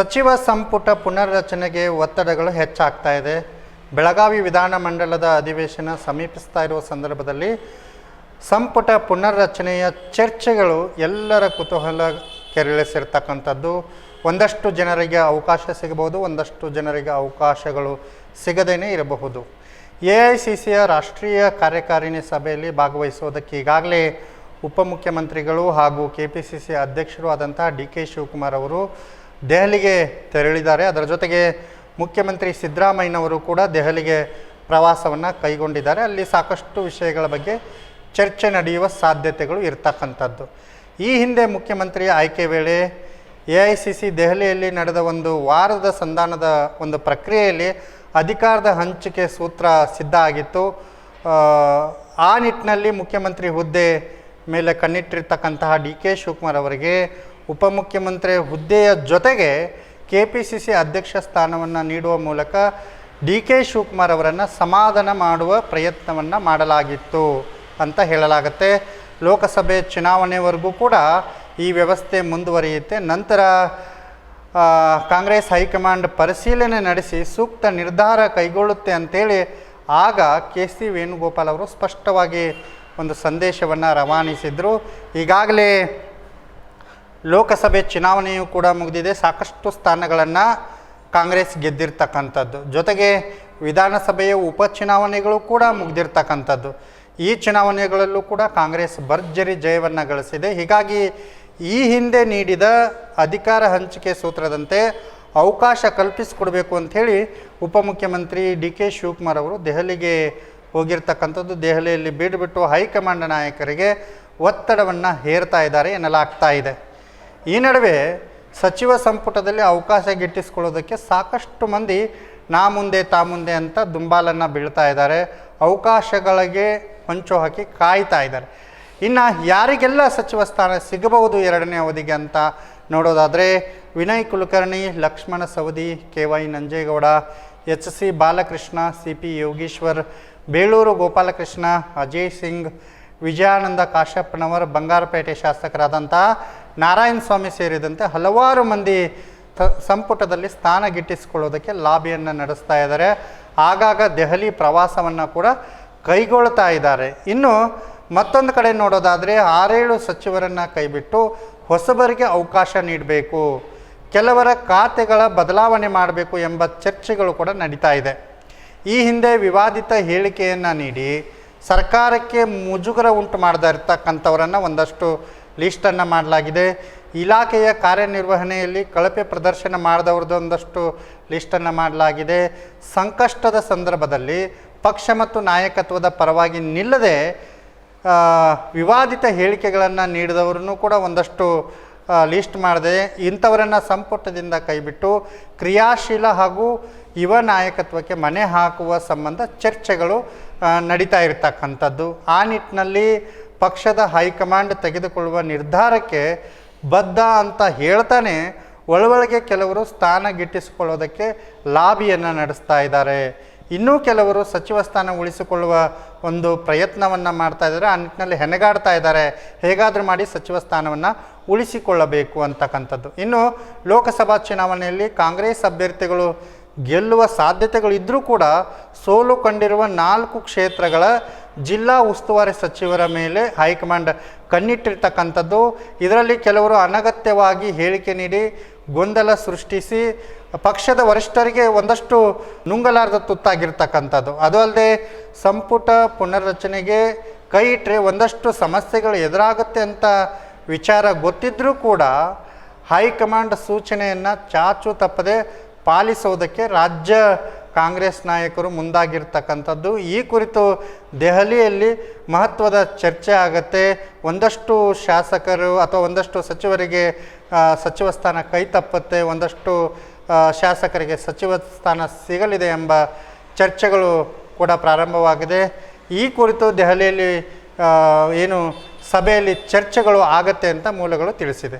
ಸಚಿವ ಸಂಪುಟ ಪುನರ್ರಚನೆಗೆ ಒತ್ತಡಗಳು ಹೆಚ್ಚಾಗ್ತಾ ಇದೆ. ಬೆಳಗಾವಿ ವಿಧಾನಮಂಡಲದ ಅಧಿವೇಶನ ಸಮೀಪಿಸ್ತಾ ಇರುವ ಸಂದರ್ಭದಲ್ಲಿ ಸಂಪುಟ ಪುನರ್ರಚನೆಯ ಚರ್ಚೆಗಳು ಎಲ್ಲರ ಕುತೂಹಲ ಕೆರಳಿಸಿರ್ತಕ್ಕಂಥದ್ದು ಒಂದಷ್ಟು ಜನರಿಗೆ ಅವಕಾಶ ಸಿಗಬಹುದು, ಒಂದಷ್ಟು ಜನರಿಗೆ ಅವಕಾಶಗಳು ಸಿಗದೇನೆ ಇರಬಹುದು. ಎ ಐ ರಾಷ್ಟ್ರೀಯ ಕಾರ್ಯಕಾರಿಣಿ ಸಭೆಯಲ್ಲಿ ಭಾಗವಹಿಸುವುದಕ್ಕೆ ಈಗಾಗಲೇ ಉಪಮುಖ್ಯಮಂತ್ರಿಗಳು ಹಾಗೂ ಕೆ ಪಿ ಸಿ ಸಿ ಅಧ್ಯಕ್ಷರು ಆದಂತಹ ಡಿ ಕೆ ಶಿವಕುಮಾರ್ ಅವರು ದೆಹಲಿಗೆ ತೆರಳಿದ್ದಾರೆ. ಅದರ ಜೊತೆಗೆ ಮುಖ್ಯಮಂತ್ರಿ ಸಿದ್ದರಾಮಯ್ಯನವರು ಕೂಡ ದೆಹಲಿಗೆ ಪ್ರವಾಸವನ್ನು ಕೈಗೊಂಡಿದ್ದಾರೆ. ಅಲ್ಲಿ ಸಾಕಷ್ಟು ವಿಷಯಗಳ ಬಗ್ಗೆ ಚರ್ಚೆ ನಡೆಯುವ ಸಾಧ್ಯತೆಗಳು ಇರ್ತಕ್ಕಂಥದ್ದು. ಈ ಹಿಂದೆ ಮುಖ್ಯಮಂತ್ರಿ ಆಯ್ಕೆ ವೇಳೆ ಎ ಐ ಸಿ ಸಿ ದೆಹಲಿಯಲ್ಲಿ ನಡೆದ ಒಂದು ವಾರದ ಸಂಧಾನದ ಒಂದು ಪ್ರಕ್ರಿಯೆಯಲ್ಲಿ ಅಧಿಕಾರದ ಹಂಚಿಕೆ ಸೂತ್ರ ಸಿದ್ಧ ಆಗಿತ್ತು. ಆ, ನಿಟ್ಟಿನಲ್ಲಿ ಮುಖ್ಯಮಂತ್ರಿ ಹುದ್ದೆ ಮೇಲೆ ಕಣ್ಣಿಟ್ಟಿರ್ತಕ್ಕಂತಹ ಡಿ ಕೆ ಶಿವಕುಮಾರ್ ಅವರಿಗೆ ಉಪಮುಖ್ಯಮಂತ್ರಿ ಹುದ್ದೆಯ ಜೊತೆಗೆ ಕೆ ಪಿ ಸಿ ಸಿ ಅಧ್ಯಕ್ಷ ಸ್ಥಾನವನ್ನು ನೀಡುವ ಮೂಲಕ ಡಿ ಕೆ ಶಿವಕುಮಾರ್ ಅವರನ್ನು ಸಮಾಧಾನ ಮಾಡುವ ಪ್ರಯತ್ನವನ್ನು ಮಾಡಲಾಗಿತ್ತು ಅಂತ ಹೇಳಲಾಗುತ್ತೆ. ಲೋಕಸಭೆ ಚುನಾವಣೆವರೆಗೂ ಕೂಡ ಈ ವ್ಯವಸ್ಥೆ ಮುಂದುವರಿಯುತ್ತೆ. ನಂತರ ಕಾಂಗ್ರೆಸ್ ಹೈಕಮಾಂಡ್ ಪರಿಶೀಲನೆ ನಡೆಸಿ ಸೂಕ್ತ ನಿರ್ಧಾರ ಕೈಗೊಳ್ಳುತ್ತೆ ಅಂತೇಳಿ ಆಗ ಕೆ ಸಿ ವೇಣುಗೋಪಾಲ್ ಅವರು ಸ್ಪಷ್ಟವಾಗಿ ಒಂದು ಸಂದೇಶವನ್ನು ರವಾನಿಸಿದರು. ಈಗಾಗಲೇ ಲೋಕಸಭೆ ಚುನಾವಣೆಯು ಕೂಡ ಮುಗಿದಿದೆ. ಸಾಕಷ್ಟು ಸ್ಥಾನಗಳನ್ನು ಕಾಂಗ್ರೆಸ್ ಗೆದ್ದಿರ್ತಕ್ಕಂಥದ್ದು. ಜೊತೆಗೆ ವಿಧಾನಸಭೆಯ ಉಪಚುನಾವಣೆಗಳು ಕೂಡ ಮುಗಿದಿರ್ತಕ್ಕಂಥದ್ದು. ಈ ಚುನಾವಣೆಗಳಲ್ಲೂ ಕೂಡ ಕಾಂಗ್ರೆಸ್ ಭರ್ಜರಿ ಜಯವನ್ನು ಗಳಿಸಿದೆ. ಹೀಗಾಗಿ ಈ ಹಿಂದೆ ನೀಡಿದ ಅಧಿಕಾರ ಹಂಚಿಕೆ ಸೂತ್ರದಂತೆ ಅವಕಾಶ ಕಲ್ಪಿಸಿಕೊಡಬೇಕು ಅಂಥೇಳಿ ಉಪಮುಖ್ಯಮಂತ್ರಿ ಡಿ ಕೆ ಶಿವಕುಮಾರ್ ಅವರು ದೆಹಲಿಗೆ ಹೋಗಿರ್ತಕ್ಕಂಥದ್ದು. ದೆಹಲಿಯಲ್ಲಿ ಬೀಡುಬಿಟ್ಟು ಹೈಕಮಾಂಡ್ ನಾಯಕರಿಗೆ ಒತ್ತಡವನ್ನು ಹೇರ್ತಾ ಇದ್ದಾರೆ ಎನ್ನಲಾಗ್ತಾ ಇದೆ. ಈ ನಡುವೆ ಸಚಿವ ಸಂಪುಟದಲ್ಲಿ ಅವಕಾಶ ಗಿಟ್ಟಿಸ್ಕೊಳ್ಳೋದಕ್ಕೆ ಸಾಕಷ್ಟು ಮಂದಿ ನಾ ಮುಂದೆ ತಾ ಮುಂದೆ ಅಂತ ದುಂಬಾಲನ್ನು ಬೀಳ್ತಾ ಇದ್ದಾರೆ. ಅವಕಾಶಗಳಿಗೆ ಹೊಂಚು ಹಾಕಿ ಕಾಯ್ತಾ ಇದ್ದಾರೆ. ಇನ್ನು ಯಾರಿಗೆಲ್ಲ ಸಚಿವ ಸ್ಥಾನ ಸಿಗಬಹುದು ಎರಡನೇ ಅವಧಿಗೆ ಅಂತ ನೋಡೋದಾದರೆ Vinay Kulkarni, Laxman Savadi, K Y Nanjegowda, H C Balakrishna, C P Yogeshwar, Beluru Gopalakrishna, Ajay Singh, Vijayananda Kashappanavar Bangarapet ಶಾಸಕರಾದಂಥ Narayana Swamy ಸೇರಿದಂತೆ ಹಲವಾರು ಮಂದಿ ಸಂಪುಟದಲ್ಲಿ ಸ್ಥಾನ ಗಿಟ್ಟಿಸಿಕೊಳ್ಳೋದಕ್ಕೆ ಲಾಬಿಯನ್ನು ನಡೆಸ್ತಾ ಇದ್ದಾರೆ. ಆಗಾಗ ದೆಹಲಿ ಪ್ರವಾಸವನ್ನು ಕೂಡ ಕೈಗೊಳ್ತಾ ಇದ್ದಾರೆ. ಇನ್ನು ಮತ್ತೊಂದು ಕಡೆ ನೋಡೋದಾದರೆ ಆರೇಳು ಸಚಿವರನ್ನು ಕೈಬಿಟ್ಟು ಹೊಸಬರಿಗೆ ಅವಕಾಶ ನೀಡಬೇಕು. ಕೆಲವರ ಖಾತೆಗಳ ಬದಲಾವಣೆ ಮಾಡಬೇಕು ಎಂಬ ಚರ್ಚೆಗಳು ಕೂಡ ನಡೀತಾ ಇದೆ. ಈ ಹಿಂದೆ ವಿವಾದಿತ ಹೇಳಿಕೆಯನ್ನು ನೀಡಿ ಸರ್ಕಾರಕ್ಕೆ ಮುಜುಗರ ಉಂಟು ಮಾಡದ ಇರ್ತಕ್ಕಂಥವರನ್ನು ಒಂದಷ್ಟು ಲೀಸ್ಟನ್ನು ಮಾಡಲಾಗಿದೆ. ಇಲಾಖೆಯ ಕಾರ್ಯನಿರ್ವಹಣೆಯಲ್ಲಿ ಕಳಪೆ ಪ್ರದರ್ಶನ ಮಾಡಿದವ್ರದ್ದು ಒಂದಷ್ಟು ಲೀಸ್ಟನ್ನು ಮಾಡಲಾಗಿದೆ. ಸಂಕಷ್ಟದ ಸಂದರ್ಭದಲ್ಲಿ ಪಕ್ಷ ಮತ್ತು ನಾಯಕತ್ವದ ಪರವಾಗಿ ನಿಲ್ಲದೆ ವಿವಾದಿತ ಹೇಳಿಕೆಗಳನ್ನು ನೀಡಿದವರನ್ನು ಕೂಡ ಒಂದಷ್ಟು ಲಿಸ್ಟ್ ಮಾಡಿದೆ. ಇಂಥವರನ್ನು ಸಂಪುಟದಿಂದ ಕೈಬಿಟ್ಟು ಕ್ರಿಯಾಶೀಲ ಹಾಗೂ ಯುವ ನಾಯಕತ್ವಕ್ಕೆ ಮನೆ ಹಾಕುವ ಸಂಬಂಧ ಚರ್ಚೆಗಳು ನಡೀತಾ ಇರ್ತಕ್ಕಂಥದ್ದು. ಆ ನಿಟ್ಟಿನಲ್ಲಿ ಪಕ್ಷದ ಹೈಕಮಾಂಡ್ ತೆಗೆದುಕೊಳ್ಳುವ ನಿರ್ಧಾರಕ್ಕೆ ಬದ್ಧ ಅಂತ ಹೇಳ್ತಾನೆ. ಒಳಗೆ ಕೆಲವರು ಸ್ಥಾನ ಗಿಟ್ಟಿಸಿಕೊಳ್ಳೋದಕ್ಕೆ ಲಾಬಿಯನ್ನು ನಡೆಸ್ತಾ ಇದ್ದಾರೆ. ಇನ್ನೂ ಕೆಲವರು ಸಚಿವ ಸ್ಥಾನ ಉಳಿಸಿಕೊಳ್ಳುವ ಒಂದು ಪ್ರಯತ್ನವನ್ನು ಮಾಡ್ತಾ ಇದ್ದಾರೆ. ಆ ನಿಟ್ಟಿನಲ್ಲಿ ಹೆಣಗಾಡ್ತಾ ಇದ್ದಾರೆ. ಹೇಗಾದರೂ ಮಾಡಿ ಸಚಿವ ಸ್ಥಾನವನ್ನು ಉಳಿಸಿಕೊಳ್ಳಬೇಕು ಅಂತಕ್ಕಂಥದ್ದು. ಇನ್ನು ಲೋಕಸಭಾ ಚುನಾವಣೆಯಲ್ಲಿ ಕಾಂಗ್ರೆಸ್ ಅಭ್ಯರ್ಥಿಗಳು ಗೆಲ್ಲುವ ಸಾಧ್ಯತೆಗಳಿದ್ದರೂ ಕೂಡ ಸೋಲು ಕಂಡಿರುವ ನಾಲ್ಕು ಕ್ಷೇತ್ರಗಳ ಜಿಲ್ಲಾ ಉಸ್ತುವಾರಿ ಸಚಿವರ ಮೇಲೆ ಹೈಕಮಾಂಡ್ ಕಣ್ಣಿಟ್ಟಿರ್ತಕ್ಕಂಥದ್ದು. ಇದರಲ್ಲಿ ಕೆಲವರು ಅನಗತ್ಯವಾಗಿ ಹೇಳಿಕೆ ನೀಡಿ ಗೊಂದಲ ಸೃಷ್ಟಿಸಿ ಪಕ್ಷದ ವರಿಷ್ಠರಿಗೆ ಒಂದಷ್ಟು ನುಂಗಲಾರದ ತುತ್ತಾಗಿರ್ತಕ್ಕಂಥದ್ದು. ಅದು ಅಲ್ಲದೆ ಸಂಪುಟ ಪುನರ್ರಚನೆಗೆ ಕೈ ಇಟ್ಟರೆ ಒಂದಷ್ಟು ಸಮಸ್ಯೆಗಳು ಎದುರಾಗುತ್ತೆ ಅಂತ ವಿಚಾರ ಗೊತ್ತಿದ್ದರೂ ಕೂಡ ಹೈಕಮಾಂಡ್ ಸೂಚನೆಯನ್ನು ಚಾಚು ತಪ್ಪದೆ ಪಾಲಿಸೋದಕ್ಕೆ ರಾಜ್ಯ ಕಾಂಗ್ರೆಸ್ ನಾಯಕರು ಮುಂದಾಗಿರ್ತಕ್ಕಂಥದ್ದು. ಈ ಕುರಿತು ದೆಹಲಿಯಲ್ಲಿ ಮಹತ್ವದ ಚರ್ಚೆ ಆಗತ್ತೆ. ಒಂದಷ್ಟು ಶಾಸಕರು ಅಥವಾ ಒಂದಷ್ಟು ಸಚಿವರಿಗೆ ಸಚಿವ ಸ್ಥಾನ ಕೈ ತಪ್ಪತ್ತೆ. ಒಂದಷ್ಟು ಶಾಸಕರಿಗೆ ಸಚಿವ ಸ್ಥಾನ ಸಿಗಲಿದೆ ಎಂಬ ಚರ್ಚೆಗಳು ಕೂಡ ಪ್ರಾರಂಭವಾಗಿದೆ. ಈ ಕುರಿತು ದೆಹಲಿಯಲ್ಲಿ ಏನು ಸಭೆಯಲ್ಲಿ ಚರ್ಚೆಗಳು ಆಗತ್ತೆ ಅಂತ ಮೂಲಗಳು ತಿಳಿಸಿದೆ.